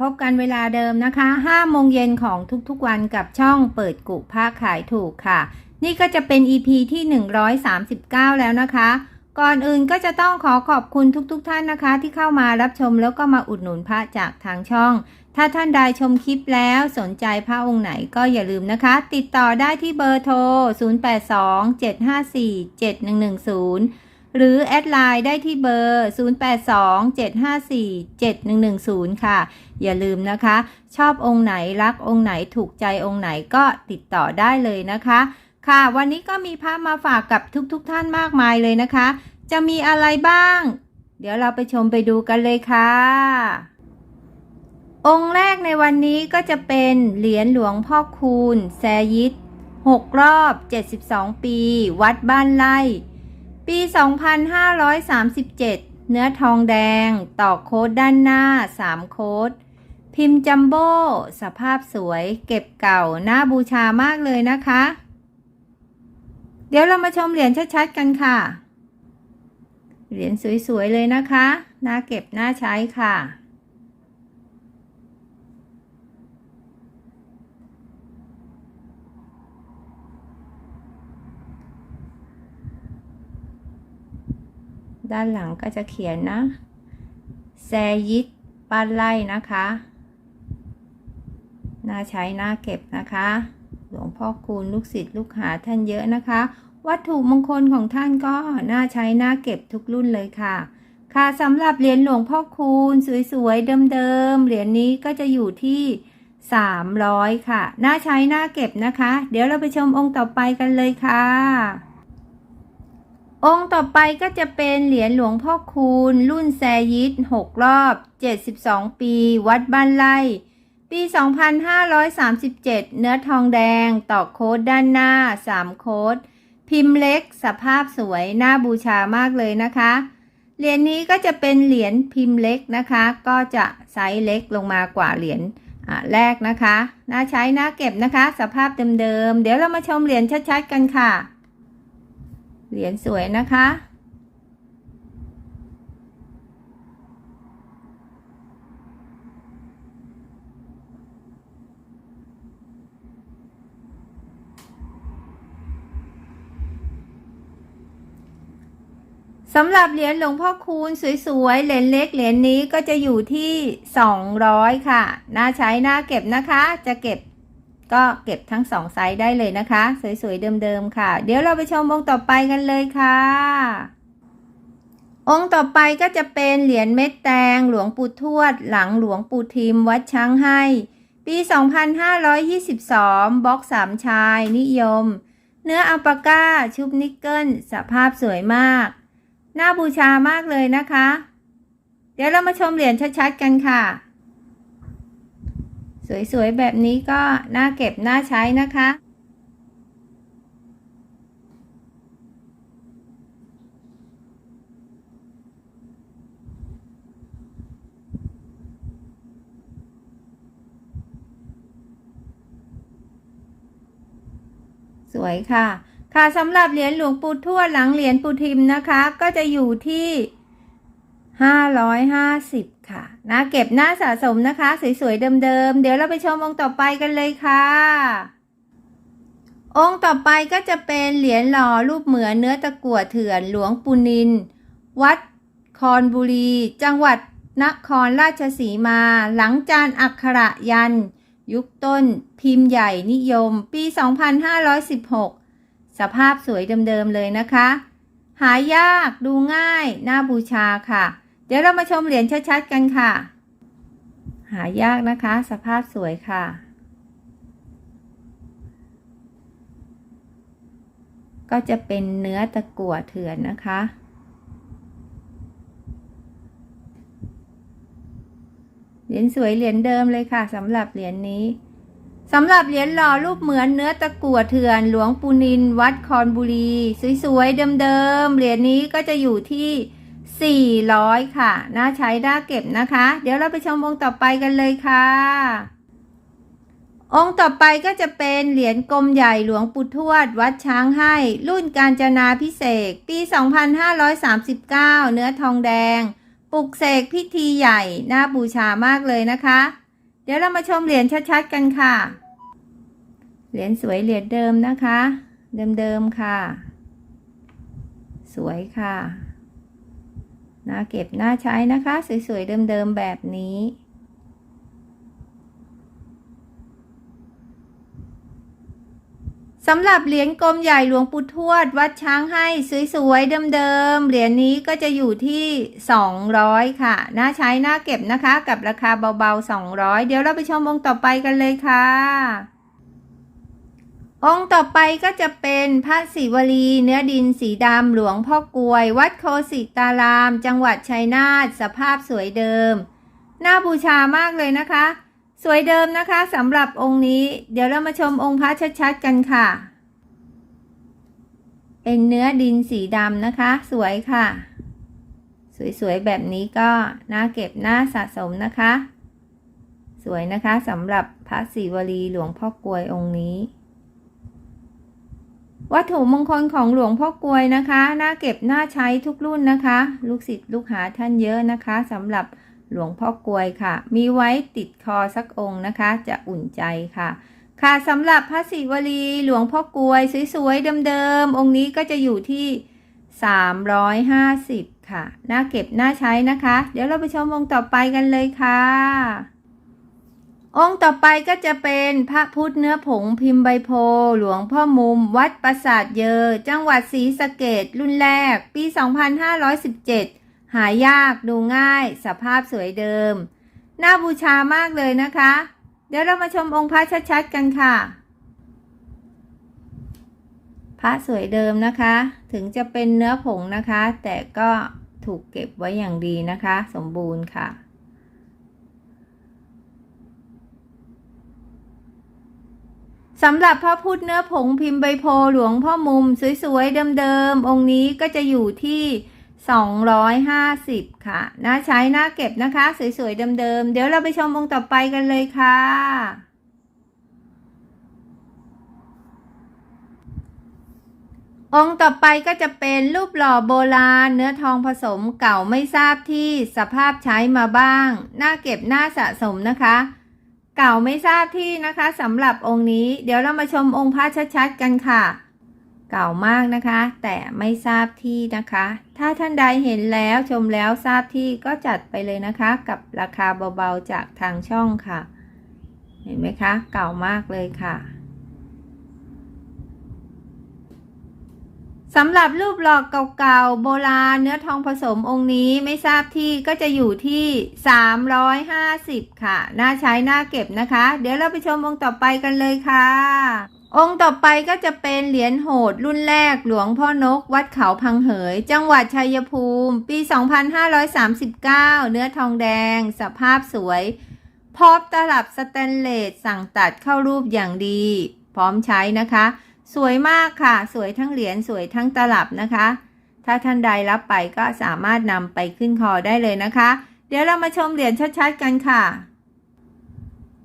พบกันเวลาเดิมนะคะ5โมงเย็นของทุกๆวันกับช่องเปิดกุภาคขายถูกค่ะ นี่ก็จะเป็น EP ที่ 139 แล้วนะคะ ก่อนอื่นก็จะต้องขอขอบคุณทุกๆทท่านนะคะ ที่เข้ามารับชมแล้วก็มาอุดหนุนพระจากทางช่อง ถ้าท่านใดชมคลิปแล้วสนใจพระองค์ไหนก็อย่าลืมนะคะ ติดต่อได้ที่เบอร์โทร 0827547110 หรือแอดไลน์ได้ที่เบอร์ 0827547110 ค่ะ อย่าลืมนะคะ ชอบองค์ไหนรักองค์ไหนถูกใจองค์ไหนก็ติดต่อได้เลยนะคะ ค่ะวันนี้ก็มีภาพมาฝากกับทุกๆทท่านมากมายเลยนะคะ จะมีอะไรบ้าง เดี๋ยวเราไปชมไปดูกันเลยค่ะ องค์แรกในวันนี้ก็จะเป็นเหรียญหลวงพ่อคูณแซยิต6รอบ 72 ปี วัดบ้านไร่ ปี 2537 เนื้อทองแดง ต่อโค้ดด้านหน้า 3 โค้ด พิมพ์จัมโบ้ สภาพสวย เก็บเก่า น่าบูชามากเลยนะคะ เดี๋ยวเรามาชมเหรียญชัดๆกันค่ะ เหรียญสวยๆเลยนะคะ น่าเก็บน่าใช้ค่ะ ด้านหลังก็จะเขียนนะแซยิตป้านไล่นะคะ น่าใช้น่าเก็บนะคะ หลวงพ่อคูณลูกศิษย์ลูกหาท่านเยอะนะคะ วัตถุมงคลของท่านก็น่าใช้น่าเก็บทุกรุ่นเลยค่ะ ค่ะสำหรับเหรียญหลวงพ่อคูณสวยๆเดิมๆเหรียญนี้ก็จะอยู่ที่300 ค่ะ น่าใช้น่าเก็บนะคะ เดี๋ยวเราไปชมองค์ต่อไปกันเลยค่ะ องค์ต่อไปก็จะเป็นเหรียญหลวงพ่อคูณ รุ่นแซยิต6รอบ 72 ปี วัดบ้านไร่ ปี 2537 เนื้อทองแดง ต่อโค้ดด้านหน้า 3 โค้ด พิมพ์เล็ก สภาพสวย น่าบูชามากเลยนะคะ เหรียญนี้ก็จะเป็นเหรียญพิมพ์เล็กนะคะ ก็จะไซส์เล็กลงมากว่าเหรียญแรกนะคะ น่าใช้น่าเก็บนะคะ สภาพเดิมๆ เดี๋ยวเรามาชมเหรียญชัดๆ กันค่ะ เหรียญสวยนะคะ สำหรับเหรียญหลวงพ่อคูณสวยๆ เหรียญเล็กเหรียญนี้ก็จะอยู่ที่ 200 ค่ะ น่าใช้น่าเก็บนะคะ จะเก็บ ก็เก็บทั้งสองไซส์ได้เลยนะคะ สวยๆเดิมๆค่ะ เดี๋ยวเราไปชมองค์ต่อไปกันเลยค่ะ องค์ต่อไปก็จะเป็นเหรียญเม็ดแตง หลวงปู่ทวด หลังหลวงปู่ทิม วัดช้างให้ ปี 2522 บล็อกสามชาย นิยม เนื้ออัลปาก้า ชุบนิกเกิล สภาพสวยมาก น่าบูชามากเลยนะคะ เดี๋ยวเรามาชมเหรียญชัดๆกันค่ะ สวยๆ แบบนี้ก็น่าเก็บน่าใช้นะคะ สวยค่ะ ค่ะสำหรับเหรียญหลวงปู่ทวดหลังเหรียญปู่ทิมนะคะ ก็จะอยู่ที่ 550 ค่ะน่าเก็บน่าสะสมนะคะ สวย ๆ เดิม ๆ เดี๋ยวเราไปชมองค์ต่อไปกันเลยค่ะ องค์ต่อไปก็จะเป็นเหรียญหล่อรูปเหมือนเนื้อตะกั่วเถื่อนหลวงปูนิน วัดคอนบุรี จังหวัดนครราชสีมา หลังจานอักขระยัน ยุคต้น พิมพ์ใหญ่นิยม ปี 2516 สภาพสวยเดิม ๆ เลยนะคะ หายากดูง่าย น่าบูชาค่ะ เดี๋ยวเรามาชมเหรียญชัดๆกันค่ะ หายากนะคะ สภาพสวยค่ะ ก็จะเป็นเนื้อตะกั่วเถื่อนนะคะ เหรียญสวยเหรียญเดิมเลยค่ะสำหรับเหรียญนี้สำหรับเหรียญหล่อรูปเหมือนเนื้อตะกั่วเถื่อนหลวงปูนิน วัดคอนบุรี สวยๆเดิมๆเหรียญนี้ก็จะอยู่ที่ 400 ค่ะ น่าใช้น่าเก็บนะคะ เดี๋ยวเราไปชมองค์ต่อไปกันเลยค่ะ องค์ต่อไปก็จะเป็นเหรียญกลมใหญ่หลวงปู่ทวด วัดช้างให้ รุ่นการจนาพิเศษ ปี 2539 เนื้อทองแดง ปลุกเสกพิธีใหญ่ น่าบูชามากเลยนะคะ เดี๋ยวเรามาชมเหรียญชัดๆกันค่ะ เหรียญสวยเหรียญเดิมนะคะ เดิมๆค่ะ สวยค่ะ น่าเก็บน่าใช้นะคะ สวย ๆ เดิม ๆ แบบนี้ สำหรับเหรียญกลมใหญ่หลวงปู่ทวด วัดช้างให้สวยๆเดิมๆเหรียญนี้ก็จะอยู่ที่ 200 ค่ะ น่าใช้น่าเก็บนะคะ กับราคาเบาๆ 200 เดี๋ยวเราไปชมองค์ต่อไปกันเลยค่ะ องค์ต่อไปก็จะเป็นพระศิวลี เนื้อดินสีดำหลวงพ่อกลวย วัดโคสิตาราม จังหวัดชัยนาทสภาพสวยเดิม น่าบูชามากเลยนะคะ สวยเดิมนะคะสำหรับองค์นี้ เดี๋ยวเรามาชมองค์พระชัดๆกันค่ะ เป็นเนื้อดินสีดำนะคะ สวยค่ะ สวยๆแบบนี้ก็น่าเก็บน่าสะสมนะคะ สวยนะคะสำหรับพระศิวลีหลวงพ่อกลวยองค์นี้ วัตถุมงคลของหลวงพ่อกลวยนะคะน่าเก็บน่าใช้ทุกรุ่นนะคะ ลูกศิษย์ลูกหาท่านเยอะนะคะสำหรับหลวงพ่อกลวยค่ะ มีไว้ติดคอสักองค์นะคะ จะอุ่นใจค่ะ ค่ะสำหรับพระศิวลีหลวงพ่อกลวยสวยๆเดิมๆองค์นี้ก็จะอยู่ที่ 350 ค่ะน่าเก็บน่าใช้นะคะ เดี๋ยวเราไปชมองค์ต่อไปกันเลยค่ะ องค์ต่อไปก็จะเป็นพระพุทธเนื้อผงพิมพ์ใบโพ หลวงพ่อมุม วัดปราสาทเยอ จังหวัดศรีสะเกดรุ่นแรก ปี 2517 หายากดูง่าย สภาพสวยเดิม น่าบูชามากเลยนะคะ เดี๋ยวเรามาชมองค์พระชัดๆกันค่ะ พระสวยเดิมนะคะ ถึงจะเป็นเนื้อผงนะคะ แต่ก็ถูกเก็บไว้อย่างดีนะคะ สมบูรณ์ค่ะ สำหรับพระพุทธเนื้อผงพิมพ์ใบโพหลวงพ่อมุมสวยๆเดิมๆองค์นี้ก็จะอยู่ที่ 250 ค่ะน่าใช้น่าเก็บนะคะ สวยๆเดิมๆเดี๋ยวเราไปชมองค์ต่อไปกันเลยค่ะ องค์ต่อไปก็จะเป็นรูปหล่อโบราณ เนื้อทองผสมเก่าไม่ทราบที่สภาพใช้มาบ้าง น่าเก็บน่าสะสมนะคะ เก่าไม่ทราบที่นะคะสำหรับองค์นี้ เดี๋ยวเรามาชมองค์พระชัดๆกันค่ะ เก่ามากนะคะ แต่ไม่ทราบที่นะคะ ถ้าท่านใดเห็นแล้วชมแล้วทราบที่ก็จัดไปเลยนะคะ กับราคาเบาๆจากทางช่องค่ะ เห็นไหมคะ เก่ามากเลยค่ะ สำหรับรูปหลอกเก่าๆ โบราณเนื้อทองผสมองค์นี้ไม่ทราบที่ก็จะอยู่ที่ 350 ค่ะ น่าใช้น่าเก็บนะคะ เดี๋ยวเราไปชมองค์ต่อไปกันเลยค่ะ องค์ต่อไปก็จะเป็นเหรียญโหดรุ่นแรกหลวงพ่อนก วัดเขาพังเหย จังหวัดชัยภูมิ ปี 2539 เนื้อทองแดง สภาพสวย พร้อมตลับสแตนเลสสั่งตัดเข้ารูปอย่างดี พร้อมใช้นะคะ สวยมากค่ะ สวยทั้งเหรียญสวยทั้งตลับนะคะ ถ้าท่านใดรับไปก็สามารถนำไปขึ้นคอได้เลยนะคะ เดี๋ยวเรามาชมเหรียญชัดๆกันค่ะ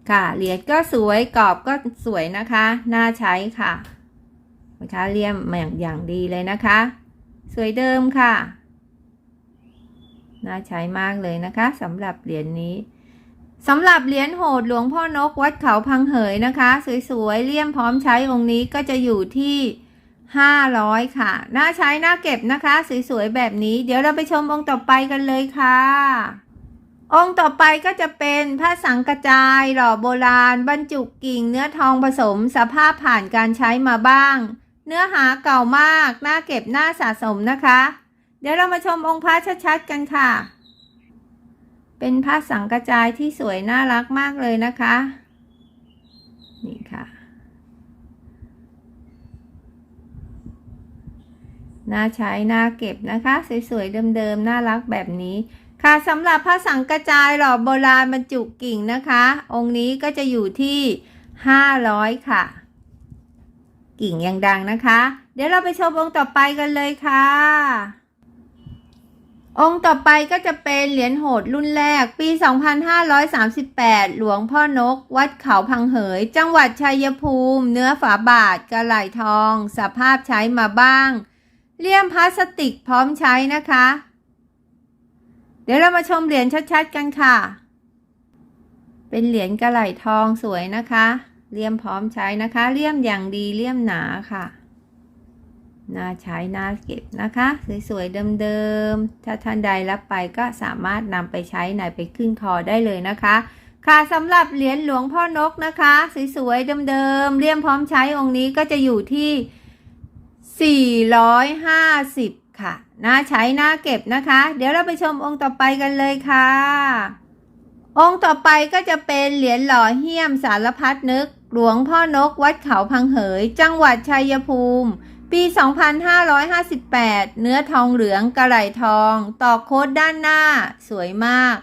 ค่ะ เหรียญก็สวยกรอบก็สวยนะคะ น่าใช้ค่ะนะคะเลี่ยมมาอย่างอย่างดีเลยนะคะ สวยเดิมค่ะ น่าใช้มากเลยนะคะสำหรับเหรียญนี้ สำหรับเหรียญโหดหลวงพ่อนกวัดเขาพังเหยนะคะ สวยๆเลี่ยมพร้อมใช้องค์นี้ก็จะอยู่ที่ 500 ค่ะ น่าใช้น่าเก็บนะคะ สวยๆแบบนี้เดี๋ยวเราไปชมองค์ต่อไปกันเลยค่ะ องค์ต่อไปก็จะเป็นพระสังกระจายหล่อโบราณ บรรจุกิ่งเนื้อทองผสมสภาพผ่านการใช้มาบ้าง เนื้อหาเก่ามาก น่าเก็บน่าสะสมนะคะ เดี๋ยวเรามาชมองค์พระชัดๆกันค่ะ เป็นผ้าสังกระจายที่สวยน่ารักมากเลยนะคะ นี่ค่ะ น่าใช้น่าเก็บนะคะ สวยๆเดิมๆน่ารักแบบนี้ค่ะสำหรับผ้าสังกระจายหล่อโบราณบรรจุกิ่งนะคะ องค์นี้ก็จะอยู่ที่ 500 ค่ะ กิ่งยังดังนะคะ เดี๋ยวเราไปชมองค์ต่อไปกันเลยค่ะ องค์ต่อไปก็จะเป็นเหรียญโหดรุ่นแรกปี 2538 หลวงพ่อนก วัดเขาพังเหย จังหวัดชัยภูมิ เนื้อฝาบาทกระไหลทอง สภาพใช้มาบ้าง เลี่ยมพลาสติกพร้อมใช้นะคะ เดี๋ยวเรามาชมเหรียญชัดๆกันค่ะ เป็นเหรียญกระไหลทองสวยนะคะ เลี่ยมพร้อมใช้นะคะ เลี่ยมอย่างดีเลี่ยมหนาค่ะ น่าใช้น่าเก็บนะคะ สวยๆเดิมๆ ถ้าท่านใดรับไปก็สามารถนำไปใช้ในไปขึ้นคอได้เลยนะคะ ค่ะสำหรับเหรียญหลวงพ่อนกนะคะ สวยๆเดิมๆเลี่ยมพร้อมใช้องค์นี้ก็จะอยู่ที่ 450 ค่ะ น่าใช้น่าเก็บนะคะ เดี๋ยวเราไปชมองค์ต่อไปกันเลยค่ะ องค์ต่อไปก็จะเป็นเหรียญหล่อเหี้ยมสารพัดนึก หลวงพ่อนกวัดเขาพังเหย จังหวัดชัยภูมิ ปี 2558 เนื้อทองเหลืองกระไหลทอง ต่อโค้ดด้านหน้า สวยมาก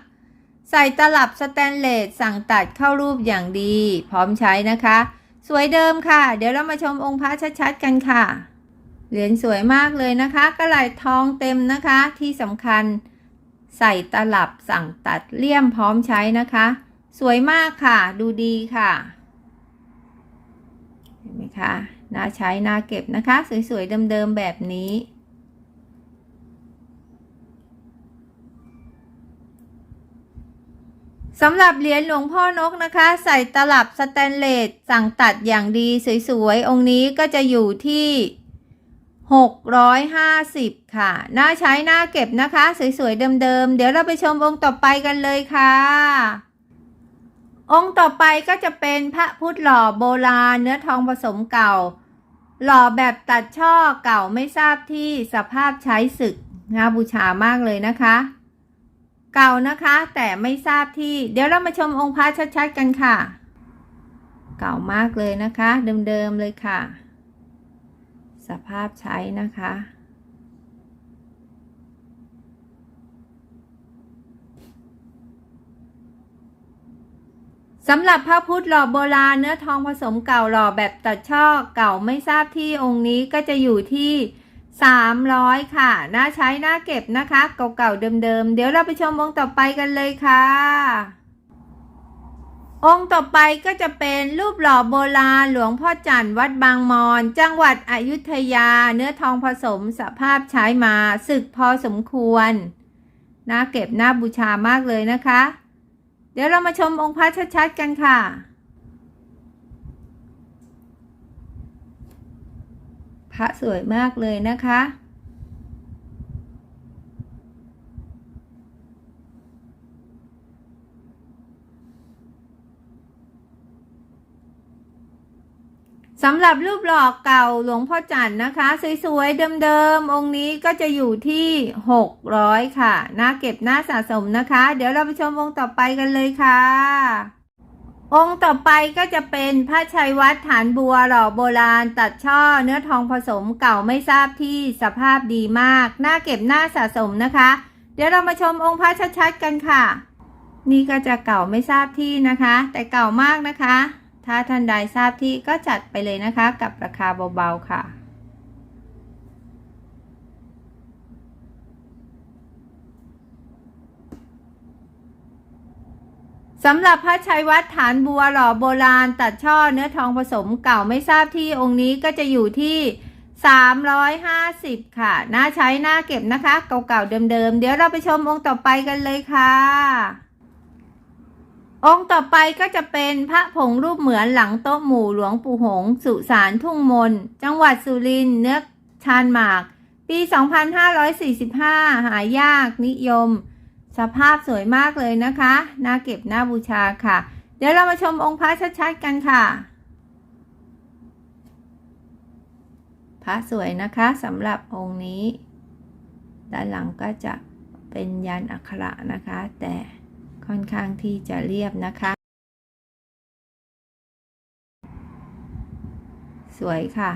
ใส่ตลับสแตนเลสสั่งตัดเข้ารูปอย่างดี พร้อมใช้นะคะ สวยเดิมค่ะ เดี๋ยวเรามาชมองค์พระชัดๆกันค่ะ เหรียญสวยมากเลยนะคะกระไหลทองเต็มนะคะ ที่สำคัญ ใส่ตลับสั่งตัดเลี่ยมพร้อมใช้นะคะ สวยมากค่ะ ดูดีค่ะ เห็นไหมคะ น่าใช้น่าเก็บนะคะ สวยๆเดิมๆแบบนี้ สำหรับเหรียญหลวงพ่อนกนะคะ ใส่ตลับสแตนเลสสั่งตัดอย่างดีสวยๆ องค์นี้ก็จะอยู่ที่ 650 ค่ะ น่าใช้น่าเก็บนะคะ สวยๆเดิมๆ เดี๋ยวเราไปชมองค์ต่อไปกันเลยค่ะองค์ต่อไปก็จะเป็นพระพุทธหล่อโบราณเนื้อทองผสมเก่า หล่อแบบตัดช่อเก่าไม่ทราบที่สภาพใช้ศึกงาบูชามากเลยนะคะ เก่านะคะแต่ไม่ทราบที่ เดี๋ยวเรามาชมองค์พระชัดๆกันค่ะ เก่ามากเลยนะคะ เดิมๆเลยค่ะ สภาพใช้นะคะ สำหรับพระพุทธหล่อโบราณเนื้อทองผสมเก่าหล่อแบบตัดช่อเก่าไม่ทราบที่องค์นี้ก็จะอยู่ที่ 300 ค่ะ น่าใช้น่าเก็บนะคะ เก่าๆเดิมๆ เดี๋ยวเราไปชมองค์ต่อไปกันเลยค่ะ องค์ต่อไปก็จะเป็นรูปหล่อโบราณหลวงพ่อจันทร์วัดบางมอน จังหวัดอยุธยา เนื้อทองผสมสภาพใช้มาสึกพอสมควร น่าเก็บน่าบูชามากเลยนะคะ เดี๋ยวเรามาชมองค์พระชัดๆกันค่ะ พระสวยมากเลยนะคะ สำหรับรูปหล่อเก่าหลวงพ่อจันต์นะคะ สวยๆเดิมๆองค์นี้ก็จะอยู่ที่ 600 ค่ะน่าเก็บน่าสะสมนะคะ เดี๋ยวเราไปชมองค์ต่อไปกันเลยค่ะ องค์ต่อไปก็จะเป็นพระชัยวัดฐานบัวหล่อโบราณ ตัดช่อเนื้อทองผสมเก่าไม่ทราบที่สภาพดีมากน่าเก็บน่าสะสมนะคะ เดี๋ยวเรามาชมองค์พระชัดๆกันค่ะ นี่ก็จะเก่าไม่ทราบที่นะคะ แต่เก่ามากนะคะ ถ้าท่านใดทราบที่ก็จัดไปเลยนะคะกับราคาเบาๆค่ะสำหรับพระชัยวัดฐานบัวหล่อโบราณตัดช่อเนื้อทองผสมเก่าไม่ทราบที่องค์นี้ก็จะอยู่ที่ 350 ค่ะ น่าใช้น่าเก็บนะคะ เก่าๆเดิมๆ เดี๋ยวเราไปชมองค์ต่อไปกันเลยค่ะ องค์ต่อไปก็จะเป็นพระผงรูปเหมือนหลังโต๊ะหมู่หลวงปู่หง สุสานทุ่งมน จังหวัดสุรินทร์เนื้อชานหมาก ปี 2545 หายากนิยม สภาพสวยมากเลยนะคะ น่าเก็บน่าบูชาค่ะ เดี๋ยวเรามาชมองค์พระชัดๆกันค่ะ พระสวยนะคะสำหรับองค์นี้ ด้านหลังก็จะเป็นยันอักขระนะคะ แต่ ค่อนข้างที่จะเรียบนะคะ สวยค่ะ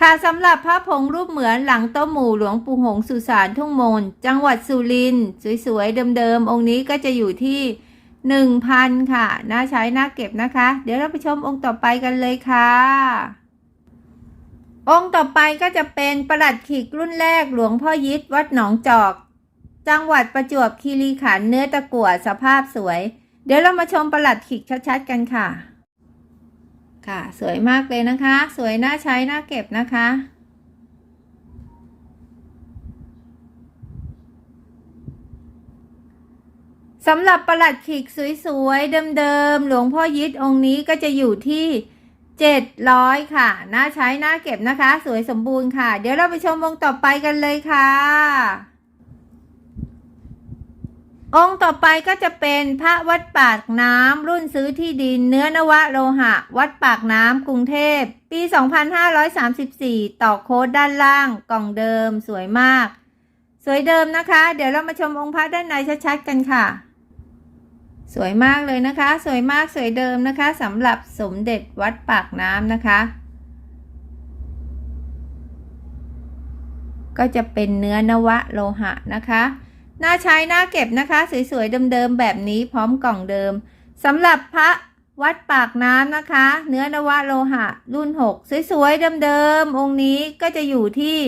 ค่ะสำหรับพระผงรูปเหมือนหลังโต๊ะหมู่หลวงปู่หงสุสานทุ่งมน จังหวัดสุรินทร์สวยๆ เดิมๆ องค์นี้ก็จะอยู่ที่หนึ่งพันค่ะ น่าใช้ น่าเก็บนะคะ เดี๋ยวเราไปชมองค์ต่อไปกันเลยค่ะ องค์ต่อไปก็จะเป็นประหลัดขีกรุ่นแรกหลวงพ่อยิดวัดหนองจอก จังหวัดประจวบคีรีขันธ์เนื้อตะกั่วสภาพสวย เดี๋ยวเรามาชมประหลัดขีกชัดๆกันค่ะ ค่ะ สวยมากเลยนะคะ สวยน่าใช้น่าเก็บนะคะสำหรับประหลัดขิกสวยๆ เดิมๆ หลวงพ่อยิดองค์นี้ก็จะอยู่ที่เจ็ดร้อยค่ะ น่าใช้ น่าเก็บนะคะ สวยสมบูรณ์ค่ะ เดี๋ยวเราไปชมองต่อไปกันเลยค่ะ องค์ต่อไปก็จะเป็นพระวัดปากน้ำรุ่นซื้อที่ดินเนื้อนวะโลหะ วัดปากน้ำกรุงเทพ ปี 2534 ต่อโค้ดด้านล่างกล่องเดิมสวยมาก สวยเดิมนะคะ เดี๋ยวเรามาชมองค์พระด้านในชัดๆกันค่ะ สวยมากเลยนะคะ สวยมากสวยเดิมนะคะสำหรับสมเด็จวัดปากน้ำนะคะ ก็จะเป็นเนื้อนวะโลหะนะคะ น่าใช้น่าเก็บนะคะ สวยๆเดิมๆแบบนี้พร้อมกล่องเดิมสำหรับพระวัดปากน้ำนะคะ เนื้อนวะโลหะ รุ่น 6 สวยๆเดิมๆองค์นี้ก็จะอยู่ที่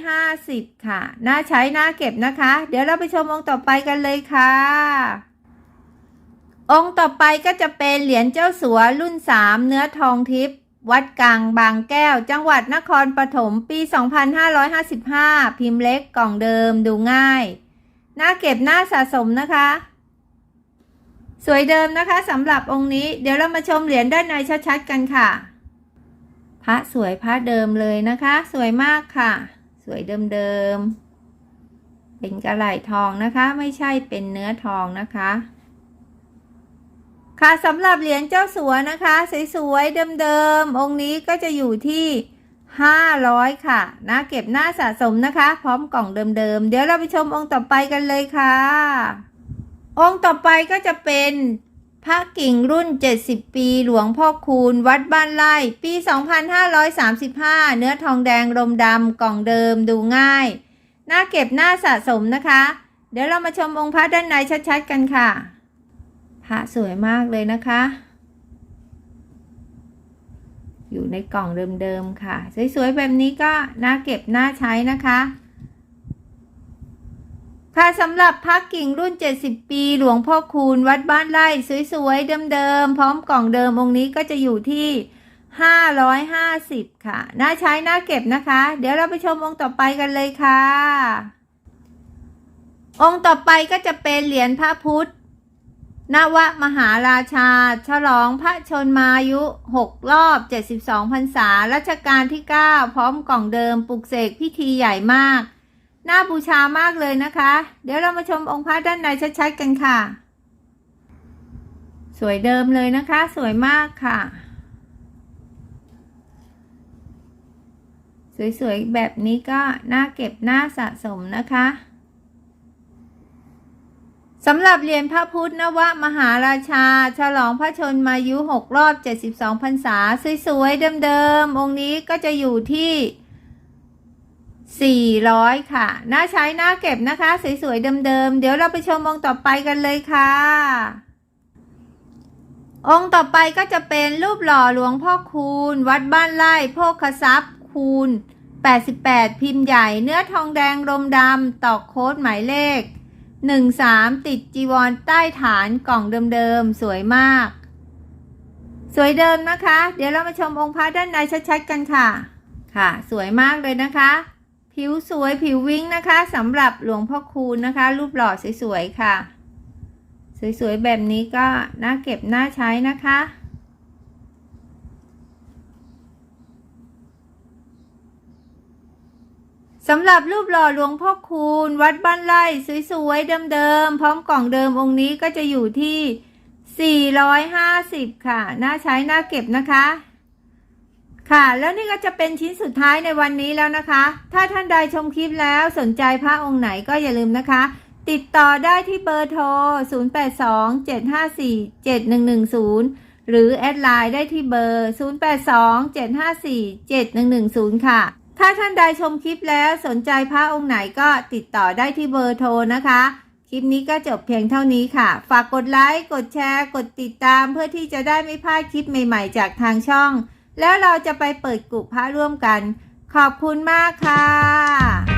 350 ค่ะ น่าใช้น่าเก็บนะคะ เดี๋ยวเราไปชมองค์ต่อไปกันเลยค่ะ องค์ต่อไปก็จะเป็นเหรียญเจ้าสัวรุ่น 3 เนื้อทองทิพย์ วัดกลางบางแก้ว จังหวัดนครปฐมปี 2555 พิมพ์เล็กกล่องเดิมดูง่าย หน่าเก็บหน่าสะสมนะคะ สวยเดิมนะคะสำหรับองค์นี้ เดี๋ยวเรามาชมเหรียญด้านในชัดๆกันค่ะ พระสวยพระเดิมเลยนะคะ สวยมากค่ะ สวยเดิมๆเป็นกระไหล่ทองนะคะ ไม่ใช่เป็นเนื้อทองนะคะ ค่ะสำหรับเหรียญเจ้าสัวนะคะสวยๆเดิมๆองค์นี้ก็จะอยู่ที่ 500 ค่ะน่าเก็บหน่าสะสมนะคะ พร้อมกล่องเดิมๆเดี๋ยวเราไปชมองค์ต่อไปกันเลยค่ะ องค์ต่อไปก็จะเป็นพระกิ่งรุ่น 70 ปีหลวงพ่อคูณ วัดบ้านไร่ปี 2535 เนื้อทองแดงรมดำกล่องเดิมดูง่าย หน่าเก็บหน่าสะสมนะคะ เดี๋ยวเรามาชมองค์พระด้านในชัดๆกันค่ะ พระสวยมากเลยนะคะ อยู่ในกล่องเดิมๆค่ะ สวยๆแบบนี้ก็น่าเก็บน่าใช้นะคะค่ะสำหรับพักกิ่งรุ่น 70 ปี หลวงพ่อคูณวัดบ้านไร่สวยๆเดิมๆพร้อมกล่องเดิมองค์นี้ก็จะอยู่ที่ 550 ค่ะ น่าใช้น่าเก็บนะคะ เดี๋ยวเราไปชมองค์ต่อไปกันเลยค่ะ องค์ต่อไปก็จะเป็นเหรียญพระพุทธ นวมหาราชา ฉลองพระชนมายุ 6 รอบ 72พรรษารัชกาลที่ 9 พร้อมกล่องเดิมปลุกเสกพิธีใหญ่มาก น่าบูชามากเลยนะคะ เดี๋ยวเรามาชมองค์พระด้านในชัดๆกันค่ะ สวยเดิมเลยนะคะ สวยมากค่ะ สวยๆ แบบนี้ก็น่าเก็บน่าสะสมนะคะ สำหรับเหรียญพระพุทธนวมหาราชา ฉลองพระชนมายุ 6 รอบ 72พรรษา สวยๆ เดิมๆ องค์นี้ก็จะอยู่ที่ 400 ค่ะ น่าใช้น่าเก็บนะคะ สวยๆ เดิมๆ เดี๋ยวเราไปชมองค์ต่อไปกันเลยค่ะ องค์ต่อไปก็จะเป็นรูปหล่อหลวงพ่อคูณ วัดบ้านไร่โภคทรัพย์คูณ 88 พิมพ์ใหญ่ เนื้อทองแดงรมดำตอกโค้ดหมายเลข 13ติดจีวรใต้ฐานกล่องเดิมๆ สวยมาก สวยเดิมนะคะ เดี๋ยวเรามาชมองค์พระด้านในชัดๆกันค่ะ ค่ะ สวยมากเลยนะคะ ผิวสวยผิววิ้งนะคะสำหรับหลวงพ่อคูณนะคะ รูปหล่อสวยๆค่ะ สวยๆแบบนี้ก็น่าเก็บน่าใช้นะคะ สำหรับรูปหล่อหลวงพ่อคูณ วัดบ้านไร่สวยๆเดิมๆพร้อมกล่องเดิมองค์นี้ก็จะอยู่ที่ 450 ค่ะ น่าใช้น่าเก็บนะคะ ค่ะ แล้วนี่ก็จะเป็นชิ้นสุดท้ายในวันนี้แล้วนะคะ ถ้าท่านใดชมคลิปแล้วสนใจพระองค์ไหนก็อย่าลืมนะคะ ติดต่อได้ที่เบอร์โทร 0827547110 หรือแอดไลน์ได้ที่เบอร์ 0827547110 ค่ะ ถ้าท่านใดชมคลิปแล้วสนใจพระองค์ไหนก็ติดต่อได้ที่เบอร์โทรนะคะ คลิปนี้ก็จบเพียงเท่านี้ค่ะ ฝากกดไลค์ กดแชร์ กดติดตามเพื่อที่จะได้ไม่พลาดคลิปใหม่ๆ จากทางช่อง แล้วเราจะไปเปิดกุพระร่วมกัน ขอบคุณมากค่ะ